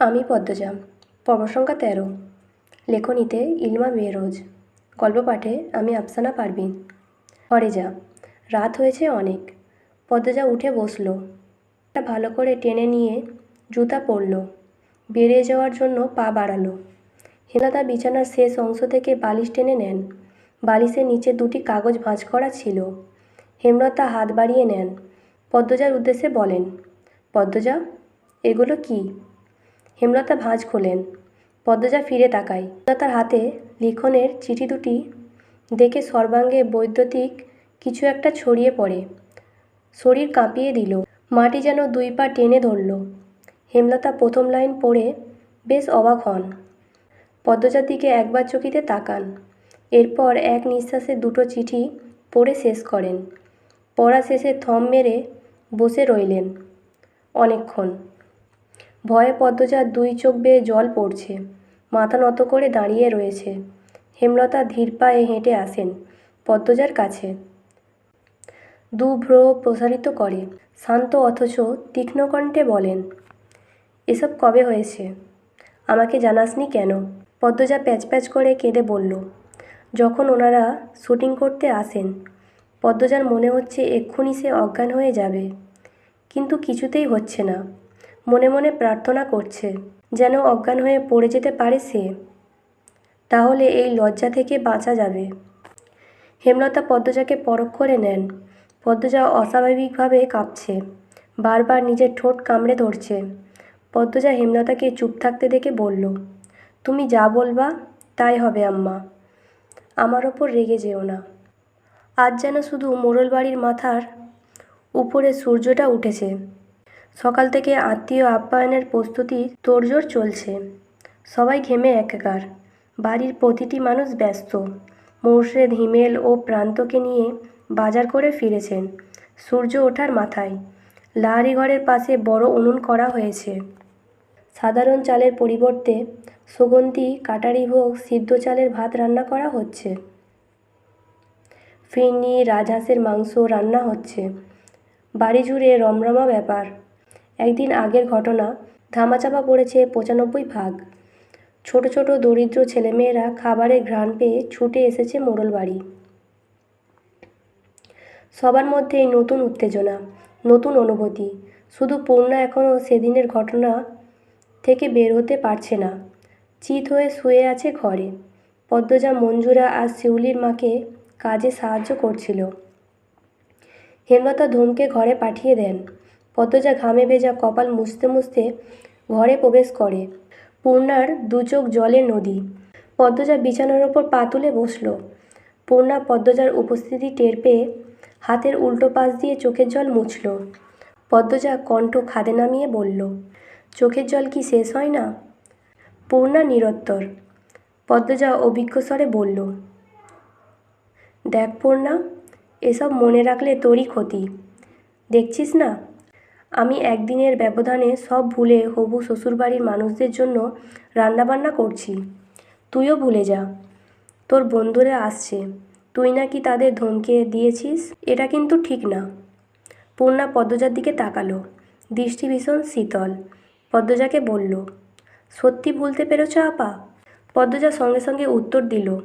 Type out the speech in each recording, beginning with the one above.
আমি পদ্মজা পর্ব সংখ্যা তেরো। লেখনীতে ইলমা বেরোজ গল্প পাঠে আমি আফসানা পারভিন। ঘরে যা, রাত হয়েছে অনেক। পদ্মজা উঠে বসল। ভালো করে টেনে নিয়ে জুতা পরলো। বেরিয়ে যাওয়ার জন্য পা বাড়ালো। হেলাদা বিছানার শেষ অংশ থেকে বালিশ টেনে নেন। বালিশের নিচে দুটি কাগজ ভাঁজ করা ছিল। হেমলতা হাত বাড়িয়ে নেন। পদ্মজার উদ্দেশ্যে বলেন, পদ্মজা, এগুলো কী? হেমলতা ভাঁজ খোলেন পদ্মজা ফিরে তাকায়। হেমলতার হাতে লিখনের চিঠি দুটি দেখে সর্বাঙ্গে বৈদ্যুতিক কিছু একটা ছড়িয়ে পড়ে। শরীর কাঁপিয়ে দিল। মাটি যেন দুই পা টেনে ধরল। হেমলতা প্রথম লাইন পড়ে বেশ অবাক হন। পদ্মজার দিকে একবার চকিতে তাকান। এরপর এক নিঃশ্বাসে দুটো চিঠি পড়ে শেষ করেন। পড়া শেষে থম মেরে বসে রইলেন। অনেকক্ষণ ভয়ে পদ্মজার দুই চোখ বেয়ে জল পড়ছে, মাথা নত করে দাঁড়িয়ে রয়েছে। হেমলতা ধীর পায়ে হেঁটে আসেন পদ্মজার কাছে। দু ভ্রু প্রসারিত করে, শান্ত অথচ তীক্ষ্ণকণ্ঠে বলেন, এসব কবে হয়েছে? আমাকে জানাসনি কেন? পদ্মজা প্যাচ প্যাচ করে কেঁদে বলল, যখন ওনারা শুটিং করতে আসেন, পদ্মজার মনে হচ্ছে এক্ষুনি সে অজ্ঞান হয়ে যাবে। কিন্তু কিছুতেই হচ্ছে না। মনে মনে প্রার্থনা করছে, যেন অজ্ঞান হয়ে পড়ে যেতে পারে সে। তাহলে এই লজ্জা থেকে বাঁচা যাবে। হেমলতা পদ্মজাকে পরখ করে নেন। পদ্মজা অস্বাভাবিকভাবে কাঁপছে, বারবার নিজের ঠোঁট কামড়ে ধরছে। পদ্মজা হেমলতাকে চুপ থাকতে দেখে বলল, তুমি যা বলবা, তাই হবে আম্মা। আমার ওপর রেগে যেও না। আজ যেন শুধু মোড়ল বাড়ির মাথার উপরে সূর্যটা উঠেছে। সকাল থেকে আত্মীয় আপ্যায়নের প্রস্তুতি তোড়জোড় চলছে। সবাই ঘেমে একাকার। বাড়ির প্রতিটি মানুষ ব্যস্ত। মোর্শেদ, হিমেল ও প্রান্তকে নিয়ে বাজার করে ফিরেছেন। সূর্য ওঠার মাথায়। লাহারি ঘরের পাশে বড় উনুন করা হয়েছে। সাধারণ চালের পরিবর্তে সুগন্ধি, কাটারি ভোগ, সিদ্ধ চালের ভাত রান্না করা হচ্ছে। ফিরনি, রাজহাঁসের মাংস রান্না হচ্ছে। বাড়ি জুড়ে রমরমা ব্যাপার। একদিন আগের ঘটনা, ধামাচাপা পড়েছে পঁচানব্বই ভাগ। ছোট ছোট দরিদ্র ছেলেমেয়েরা খাবারের ঘ্রাণ পেয়ে ছুটে এসেছে মোড়ল বাড়ি। সবার এই নতুন উত্তেজনা, নতুন অনুভূতি, শুধু পূর্ণা এখনও সেদিনের ঘটনা থেকে বের হতে পারছে না। চিত হয়ে শুয়ে আছে ঘরে। পদ্মজা মঞ্জুরা আর শিউলির মাকে কাজে সাহায্য করছিল। হেমলতা ধুমকে ঘরে পাঠিয়ে দেন। পদ্মজা ঘামে ভেজা কপাল মুছতে মুছতে ঘরে প্রবেশ করে। পূর্ণার দু চোখ জলের নদী। পদ্মজা বিছানার ওপর পা তুলে বসল। পূর্ণা পদ্মজার উপস্থিতি টের পেয়ে হাতের উল্টো পাশ দিয়ে চোখের জল মুছল। পদ্মজা কণ্ঠ খাদে নামিয়ে বলল, চোখের জল কি শেষ হয় না? পূর্ণা নিরত্তর। পদ্মজা অভিজ্ঞ স্বরে বলল, দেখ পূর্ণা, এসব মনে রাখলে তোরই ক্ষতি। দেখছিস না আমি একদিনের ব্যবধানে সব ভুলে হবু শ্বশুরবাড়ির মানুষদের জন্য রান্নাবান্না করছি। তুইও ভুলে যা। তোর বন্ধুরা আসছে। তুই নাকি তাদের ধমকে দিয়েছিস? এটা কিন্তু ঠিক না। পূর্ণা পদ্মজার দিকে তাকালো। দৃষ্টি ভীষণ শীতল। পদ্মজাকে বলল, সত্যি ভুলতে পেরেছ আপা? পদ্মজা সঙ্গে সঙ্গে উত্তর দিল,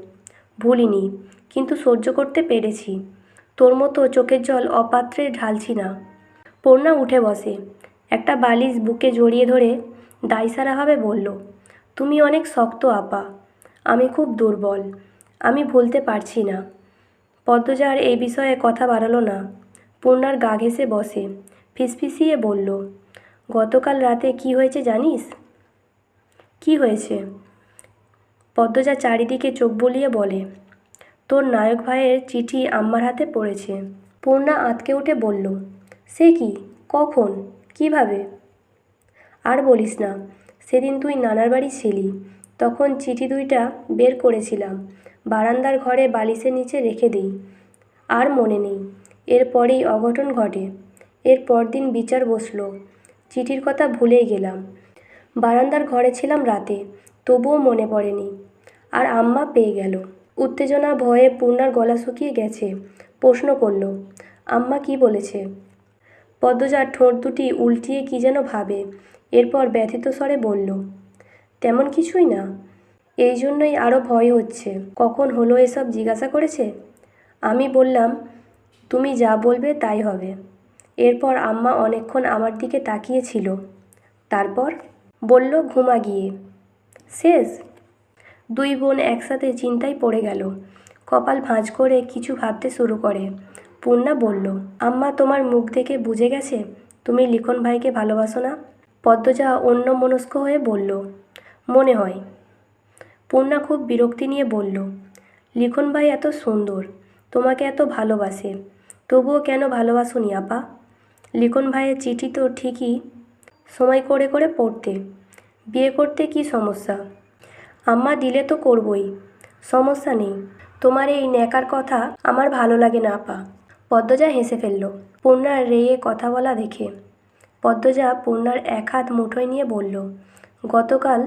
ভুলিনি, কিন্তু সহ্য করতে পেরেছি। তোর মতো চোখের জল অপাত্রে ঢালছি না। পূর্ণা উঠে বসে। একটা বালিশ বুকে জড়িয়ে ধরে দায়সারাভাবে বলল, তুমি অনেক শক্ত, আপা। আমি খুব দুর্বল। আমি ভুলতে পারছি না। পদ্মজার এই বিষয়ে কথা বাড়ালো না। পূর্ণার গা ঘেঁষে বসে, ফিসফিসিয়ে বলল, গতকাল রাতে কি হয়েছে জানিস? কি হয়েছে? পদ্মজা চারিদিকে চোখ বলিয়ে বলে, তোর নায়ক ভাইয়ের চিঠি আম্মার হাতে পড়েছে। পূর্ণা আঁতকে উঠে বলল সে কি? কখন? কীভাবে? আর বলিস না, সেদিন তুই নানার বাড়ি ছিলি। তখন চিঠি দুইটা বের করেছিলাম, বারান্দার ঘরে বালিশের নিচে রেখে দিই। আর মনে নেই এরপরেই অঘটন ঘটে। এর পরদিন বিচার বসল, চিঠির কথা ভুলেই গেলাম। বারান্দার ঘরে ছিলাম রাতে, তবুও মনে পড়েনি। আর আম্মা পেয়ে গেল। উত্তেজনা ভয়ে পূর্ণার গলা শুকিয়ে গেছে, প্রশ্ন করল, আম্মা কি বলেছে? পদ্মজার ঠোঁট দুটি উল্টিয়ে কি যেন ভাবে। এরপর ব্যথিত স্বরে বলল, তেমন কিছুই না। এই জন্যই আরও ভয় হচ্ছে। কখন হলো এসব জিজ্ঞাসা করেছে? আমি বললাম, তুমি যা বলবে তাই হবে। এরপর আম্মা অনেকক্ষণ আমার দিকে তাকিয়েছিল। তারপর বলল, ঘুমা গিয়ে। শেষ? দুই বোন একসাথে চিন্তায় পড়ে গেল। কপাল ভাঁজ করে কিছু ভাবতে শুরু করে। পূর্ণা বলল, আম্মা তোমার মুখ দেখে বুঝে গেছে? তুমি লিখন ভাইকে ভালোবাসো না? পদ্মজা অন্য মনস্ক হয়ে বলল, মনে হয়। পূর্ণা খুব বিরক্তি নিয়ে বলল, লিখন ভাই এত সুন্দর, তোমাকে এত ভালোবাসে, তবুও কেন ভালোবাসুনি আপা? লিখন ভাইয়ের চিঠি তো ঠিকই, সময় করে করে পড়তে। বিয়ে করতে কি সমস্যা? আম্মা দিলে তো করবই, সমস্যা নেই। তোমার এই ন্যাকার কথা আমার ভালো লাগে না আপা। পদ্মজা হেসে ফেলল। পূর্ণার রেয়ে কথা বলা দেখে পদ্মজা পূর্ণার এক হাত মুঠোয় নিয়ে বলল, গতকাল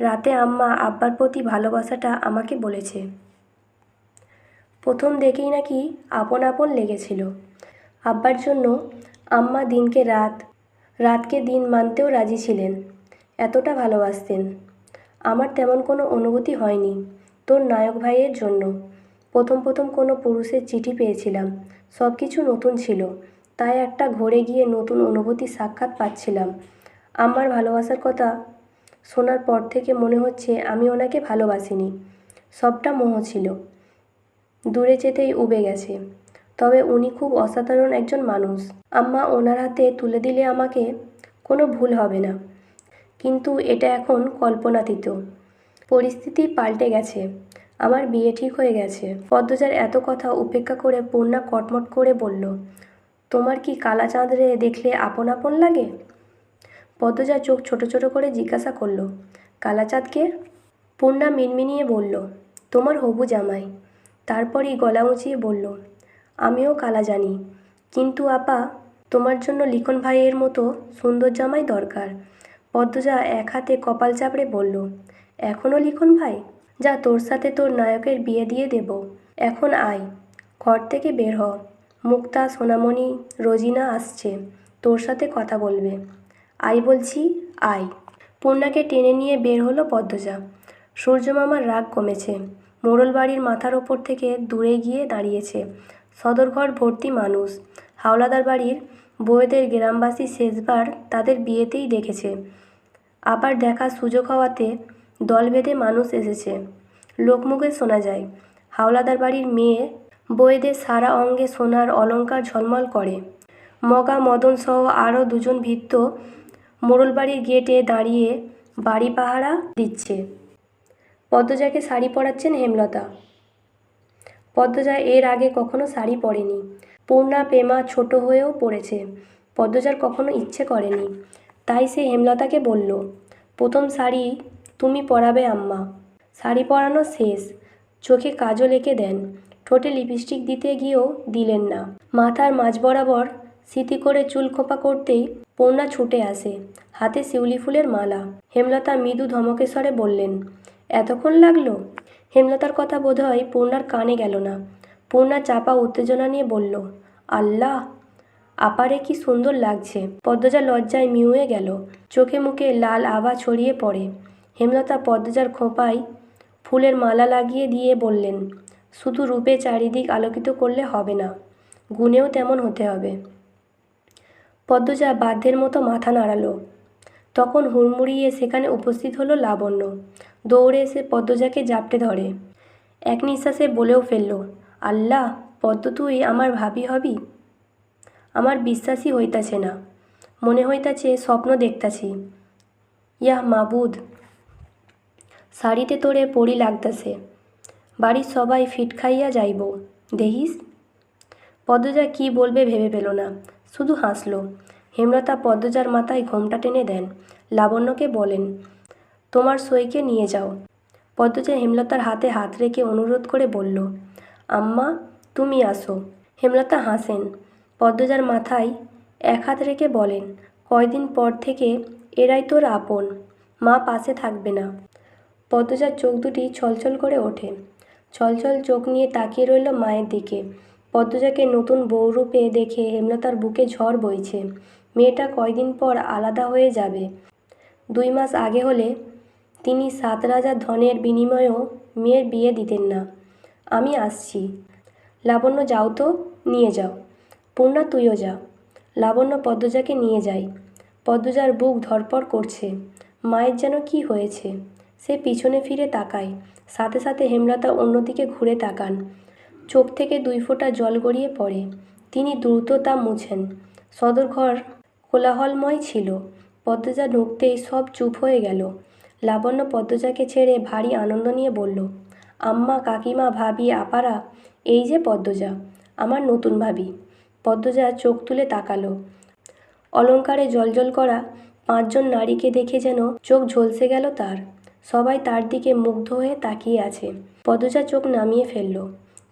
রাতে আম্মা আব্বার প্রতি ভালোবাসাটা আমাকে বলেছে। প্রথম দেখেই নাকি আপন আপন লেগেছিল। আব্বার জন্য আম্মা দিনকে রাত, রাতকে দিন মানতেও রাজি ছিলেন, এতটা ভালোবাসতেন। আমার তেমন কোনো অনুভূতি হয়নি তোর নায়ক ভাইয়ের জন্য। প্রথম প্রথম কোনো পুরুষের চিঠি পেয়েছিলাম। সব কিছু নতুন ছিল। তাই একটা ঘরে গিয়ে নতুন অনুভূতি সাক্ষাৎ পাচ্ছিলাম। আমার ভালোবাসার কথা শোনার পর থেকে মনে হচ্ছে আমি ওনাকে ভালোবাসিনি। সবটা মোহ ছিল। দূরে যেতেই উবে গেছে। তবে উনি খুব অসাধারণ একজন মানুষ। আম্মা ওনার হাতে তুলে দিলে আমাকে কোনো ভুল হবে না। কিন্তু এটা এখন কল্পনাতীত। পরিস্থিতি পাল্টে গেছে। আমার বিয়ে ঠিক হয়ে গেছে। পদ্মজার এত কথা উপেক্ষা করে পূর্ণা কটমট করে বলল, তোমার কি কালা চাঁদ রে দেখলে আপন আপন লাগে? পদ্মজা চোখ ছোট ছোট করে জিজ্ঞাসা করল কালাচাঁদকে পূর্ণা মিনমিনিয়ে বলল, তোমার হবু জামাই। তারপরই গলা উঁচিয়ে বলল, আমিও কালা জানি, কিন্তু আপা, তোমার জন্য লিখন ভাইয়ের মতো সুন্দর জামাই দরকার। পদ্মজা এক হাতে কপাল চাপড়ে বলল এখনও লিখন ভাই? যা তোর সাথে তোর নায়কের বিয়ে দিয়ে দেব। এখন আয়, ঘর থেকে বের হ। মুক্তা, সোনামণি, রোজিনা আসছে, তোর সাথে কথা বলবে। আই বলছি, আয়। পূর্ণাকে টেনে নিয়ে বের হলো পদ্মজা। সূর্যমামার রাগ কমেছে। মোড়ল বাড়ির মাথার ওপর থেকে দূরে গিয়ে দাঁড়িয়েছে। সদরঘর ভর্তি মানুষ। হাওলাদার বাড়ির বউয়েদের গ্রামবাসী শেষবার তাদের বিয়েতেই দেখেছে। আবার দেখার সুযোগ হওয়াতে দল বেঁধে মানুষ এসেছে। লোকমুখে শোনা যায়, হাওলাদার বাড়ির মেয়ে বউয়েদের সারা অঙ্গে সোনার অলঙ্কার ঝলমল করে। মগা মদন সহ আরও দুজন ভৃত্য মোড়লবাড়ির গেটে দাঁড়িয়ে বাড়ি পাহারা দিচ্ছে। পদ্মজাকে শাড়ি পরাচ্ছেন হেমলতা। পদ্মজা এর আগে কখনো শাড়ি পরেনি। পূর্ণা পেমা ছোট হয়েও পড়েছে। পদ্মজার কখনো ইচ্ছে করেনি। তাই সে হেমলতাকে বলল, প্রথম শাড়ি তুমি পরাবে আম্মা। শাড়ি পরানো শেষ। চোখে কাজল এঁকে দেন। ঠোঁটে লিপস্টিক দিতে গিয়েও দিলেন না। মাথার মাঝ বরাবর স্মৃতি করে চুল খোপা করতেই পূর্ণা ছুটে আসে। হাতে শিউলি ফুলের মালা। হেমলতা মৃদু ধমকেশ্বরে বললেন, এতক্ষণ লাগল? হেমলতার কথা বোধহয় পূর্ণার কানে গেল না। পূর্ণা চাপা উত্তেজনা নিয়ে বলল, আল্লাহ, আপারে কি সুন্দর লাগছে। পদ্মজা লজ্জায় মিউয়ে গেল। চোখে মুখে লাল আভা ছড়িয়ে পড়ে। হেমলতা পদ্মজার খোঁপায় ফুলের মালা লাগিয়ে দিয়ে বললেন, শুধু রূপে চারিদিক আলোকিত করলে হবে না, গুণেও তেমন হতে হবে। পদ্মজা বাধ্যের মতো মাথা নাড়ালো। তখন হুড়মুড়িয়ে সেখানে উপস্থিত হলো লাবণ্য। দৌড়ে এসে পদ্মজাকে জাপটে ধরে। এক নিঃশ্বাসে বলেও ফেলল, আল্লাহ, পদ্ম তুই আমার ভাবি হবি? আমার বিশ্বাসই হইতাছে না। মনে হইতাছে স্বপ্ন দেখতাছি। ইয়াহ মাবুদ শাড়িতে তোরে পড়ি লাগতাছে। বাড়ির সবাই ফিট খাইয়া যাইব দেহিস পদ্মজা কি বলবে ভেবে পেল না, শুধু হাসলো। হেমলতা পদ্মজার মাথায় ঘোমটা টেনে দেন। লাবণ্যকে বলেন, তোমার সইকে নিয়ে যাও। পদ্মজা হেমলতার হাতে হাত রেখে অনুরোধ করে বলল, আম্মা, তুমি আসো। হেমলতা হাসেন। পদ্মজার মাথায় এক হাত রেখে বলেন, কয়দিন পর থেকে এরাই তোর আপন, মা পাশে থাকবে না। পদ্মজার চোখ দুটি ছলছল করে ওঠে। ছলছল চোখ নিয়ে তাকিয়ে রইল মায়ের দিকে। পদ্মজাকে নতুন বৌরূপে দেখে হেমলতার বুকে ঝড় বইছে। মেয়েটা কয়দিন পর আলাদা হয়ে যাবে। দুই মাস আগে হলে তিনি সাত রাজার ধনের বিনিময়েও মেয়ের বিয়ে দিতেন না। আমি আসছি। লাবণ্য, যাও তো, নিয়ে যাও। পূর্ণা, তুইও যা। লাবণ্য পদ্মজাকে নিয়ে যাই পদ্মজার বুক ধরপড় করছে। মায়ের যেন কি হয়েছে? সে পিছনে ফিরে তাকায়। সাথে সাথে হেমলতা অন্যদিকে ঘুরে তাকান। চোখ থেকে দুই ফোঁটা জল গড়িয়ে পড়ে। তিনি দ্রুত তা মুছেন। সদর ঘর কোলাহলময় ছিল। পদ্মজা ঢুকতেই সব চুপ হয়ে গেল। লাবণ্য পদ্মজাকে ছেড়ে ভারী আনন্দ নিয়ে বলল, আম্মা, কাকিমা, ভাবি, আপারা, এই যে পদ্মজা, আমার নতুন ভাবি। পদ্মজা চোখ তুলে তাকালো। অলঙ্কারে জলজল করা পাঁচজন নারীকে দেখে যেন চোখ ঝলসে গেল তার। সবাই তার দিকে মুগ্ধ হয়ে তাকিয়ে আছে। পদ্মজা চোখ নামিয়ে ফেলল।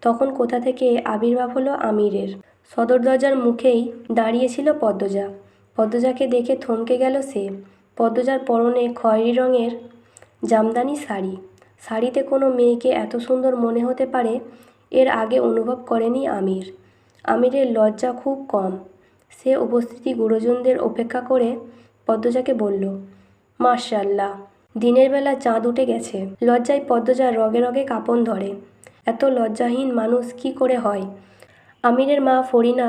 তখন কোথা থেকে আবির্ভাব হলো আমিরের। সদর দরজার মুখেই দাঁড়িয়েছিল পদ্মজা পদ্মজাকে দেখে থমকে গেল সে। পদ্মজার পরনে খয়েরি রঙের জামদানি শাড়ি। শাড়িতে কোনো মেয়েকে এত সুন্দর মনে হতে পারে, এর আগে অনুভব করেনি আমির। আমিরের লজ্জা খুব কম। সে উপস্থিতি গুরুজনদের উপেক্ষা করে পদ্মজাকে বলল মার্শাল্লাহ দিনের বেলা চাঁদ উঠে গেছে। লজ্জায় পদ্মজার রগে রগে কাঁপন ধরে। এত লজ্জাহীন মানুষ কি করে হয়? আমিরের মা ফরিনা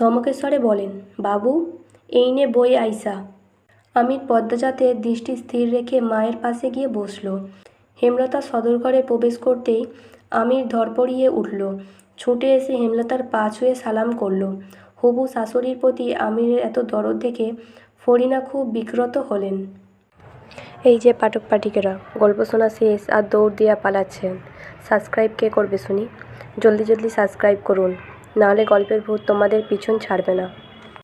ধমকেশ্বরে বলেন, বাবু, এই নে বই আইসা। আমির পদ্মজাতে দৃষ্টি স্থির রেখে মায়ের পাশে গিয়ে বসল। হেমলতা সদর ঘরে প্রবেশ করতেই আমির ধরপড়িয়ে উঠল। ছুটে এসে হেমলতার পা ছুঁয়ে সালাম করল। হবু শাশুড়ির প্রতি আমিরের এত দরদ দেখে ফরিনা খুব বিক্রত হলেন। এই যে পাঠক পাঠিকেরা, গল্প শোনা শেষ আর দৌড় দিয়া পালাচ্ছেন সাবস্ক্রাইব কে করবে শুনি? জলদি জলদি সাবস্ক্রাইব করুন, নাহলে গল্পের ভূত তোমাদের পিছন ছাড়বে না।